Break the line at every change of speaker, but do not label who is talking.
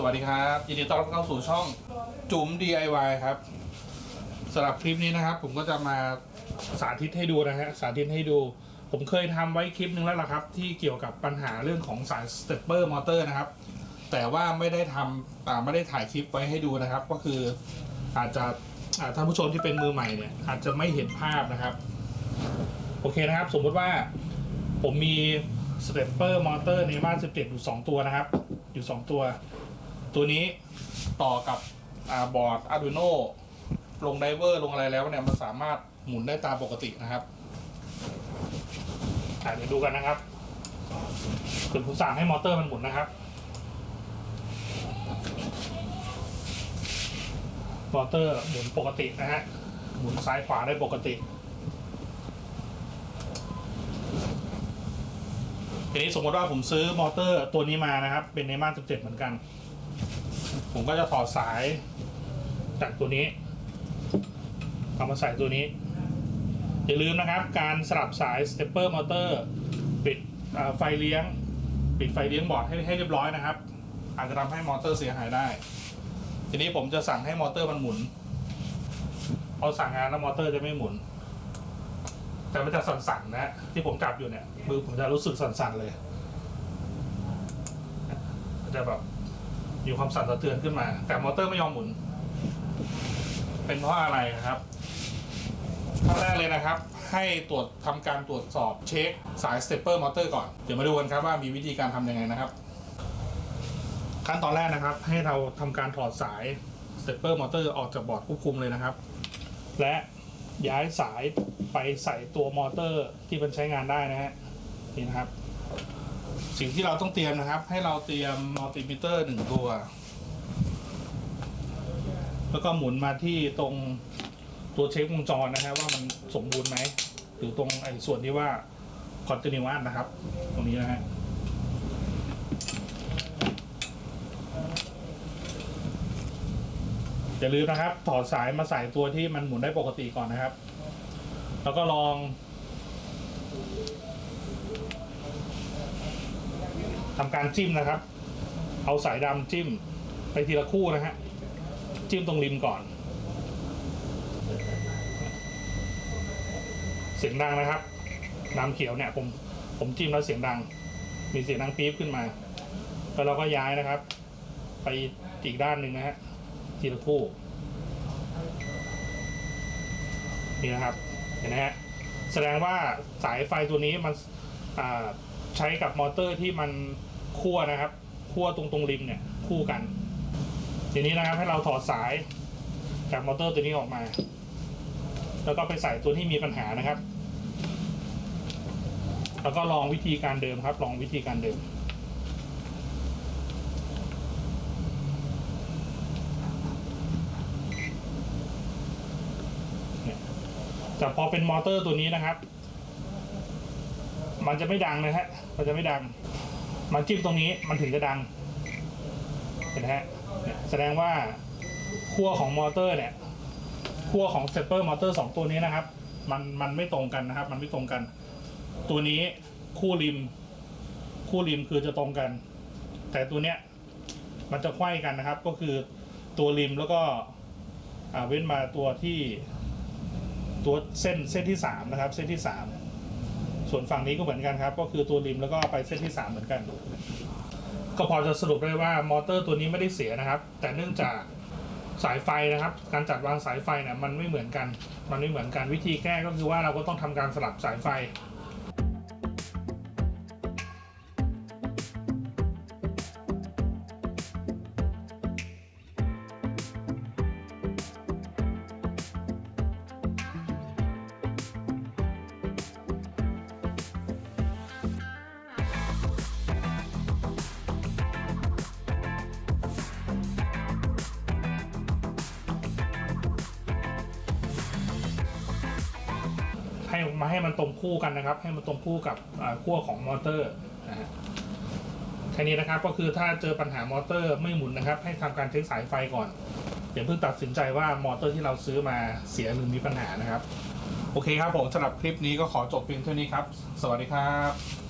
สวัสดีครับยินดีต้อนรับเข้าสู่ช่องจุ๋ม DIY ครับสำหรับคลิปนี้นะครับ ผมก็จะมาสาธิตให้ดูนะฮะสาธิตให้ดู ผมเคยทำไว้คลิปนึงแล้วล่ะครับ ที่เกี่ยวกับปัญหาเรื่องของสายสเตปเปอร์มอเตอร์นะครับ แต่ว่าไม่ได้ทำอ่าไม่ได้ถ่ายคลิปไว้ให้ดูนะครับ ก็คืออาจจะอ่าท่านผู้ชมที่เป็นมือใหม่เนี่ยอาจจะไม่เห็นภาพนะครับ โอเคนะครับ สมมติว่าผมมีสเตปเปอร์มอเตอร์ในบ้าน17อยู่2ตัวนะครับ อยู่ 2 ตัว ตัวนี้ต่อกับอาบอร์ด Arduino ลงไดเวอร์ลงอะไรแล้วเนี่ยมันสามารถหมุนได้ตามปกตินะครับเดี๋ยวดูกันนะครับคือผมสั่งให้มอเตอร์มันหมุนนะครับ มอเตอร์หมุนปกตินะฮะ หมุนซ้ายขวาได้ปกติ ทีนี้สมมติว่าผมซื้อมอเตอร์ตัวนี้มานะครับ เป็นในม่าน17 เหมือนกัน ผมก็จะถอดสายจากตัวนี้เอามาใส่ตัวนี้ อย่าลืมนะครับ การสลับสายสเตปเปอร์มอเตอร์ปิดไฟเลี้ยง ปิดไฟเลี้ยงบอร์ดให้ให้เรียบร้อยนะครับ อาจจะทำให้มอเตอร์เสียหายได้ ทีนี้ผมจะสั่งให้มอเตอร์มันหมุนพอสั่งงานแล้วมอเตอร์จะไม่หมุน แต่มันจะสั่นๆนะ ที่ผมจับอยู่เนี่ยมือผมจะรู้สึกสั่นๆเลยจะแบบ มีความสั่นสะเทือนขึ้นมา แต่มอเตอร์ไม่ยอมหมุน เป็นเพราะอะไรครับขั้นแรกเลยนะครับ ให้ตรวจทำการตรวจสอบเช็คสายสเตปเปอร์มอเตอร์ก่อน เดี๋ยวมาดูกันครับว่ามีวิธีการทำยังไงนะครับ ขั้นตอนแรกนะครับ ให้เราทำการถอดสายสเตปเปอร์มอเตอร์ออกจากบอร์ดควบคุมเลยนะครับ และย้ายสายไปใส่ตัวมอเตอร์ที่มันใช้งานได้นะฮะนี่นะครับ สิ่งที่เราต้องเตรียมนะครับ ให้เราเตรียมมัลติมิเตอร์หนึ่งตัว แล้วก็หมุนมาที่ตรงตัวเช็ควงจรนะฮะว่ามันสมบูรณ์ไหมหรือตรงไอ้ส่วนที่ว่า continuous นะครับ ตรงนี้นะฮะอย่าลืมนะครับ ถอดสายมาใส่ตัวที่มันหมุนได้ปกติก่อนนะครับ แล้วก็ลอง ทำการจิ้มนะครับ เอาสายดำจิ้มไปทีละคู่นะฮะ จิ้มตรงริมก่อน เสียงดังนะครับ น้ำเขียวเนี่ยผมผมจิ้มแล้วเสียงดัง มีเสียงดังปี๊บขึ้นมา แล้วเราก็ย้ายนะครับ ไปอีกด้านหนึ่งนะฮะ ทีละคู่ นี่นะครับ เห็นไหมฮะ แสดงว่าสายไฟตัวนี้มันอ่าใช้กับมอเตอร์ที่มัน คั่วนะครับคั่วตรงตรงริมเนี่ยคู่กัน ทีนี้นะครับให้เราถอดสายจากมอเตอร์ตัวนี้ออกมา แล้วก็ไปใส่ตัวที่มีปัญหานะครับ แล้วก็ลองวิธีการเดิมครับ ลองวิธีการเดิมแต่พอเป็นมอเตอร์ตัวนี้นะครับ มันจะไม่ดังนะฮะ มันจะไม่ดัง มันจิ้มตรงนี้มันถึงจะดังเห็นไหมฮะแสดงว่าขั้วของมอเตอร์เนี่ยขั้วของสเตปเปอร์มอเตอร์สองตัวนี้นะครับ มันมันไม่ตรงกันนะครับ มันไม่ตรงกัน ตัวนี้คู่ริม คู่ริมคือจะตรงกัน แต่ตัวเนี้ยมันจะไขว้กันนะครับ ก็คือตัวริมแล้วก็อ่าเว้นมาตัวที่ตัวเส้นเส้นที่สามนะครับ เส้นที่สาม ส่วนฝั่งนี้ก็เหมือนกันครับ ก็คือตัวริมแล้วก็ไปเส้นที่สามเหมือนกัน ก็พอจะสรุปได้ว่ามอเตอร์ตัวนี้ไม่ได้เสียนะครับ แต่เนื่องจากสายไฟนะครับ การจัดวางสายไฟเนี่ยมันไม่เหมือนกัน มันไม่เหมือนกันวิธีแก้ก็คือว่าเราก็ต้องทำการสลับสายไฟ ให้มาให้มันตรงคู่กันนะครับ ให้มันตรงคู่กับขั้วของมอเตอร์นะฮะแค่นี้นะครับก็คือถ้าเจอปัญหามอเตอร์ไม่หมุนนะครับ ให้ทำการเช็คสายไฟก่อนอย่าเพิ่งตัดสินใจว่ามอเตอร์ที่เราซื้อมาเสียหรือมีปัญหานะครับ โอเคครับผมสำหรับคลิปนี้ก็ขอจบเพียงเท่านี้ครับ สวัสดีครับ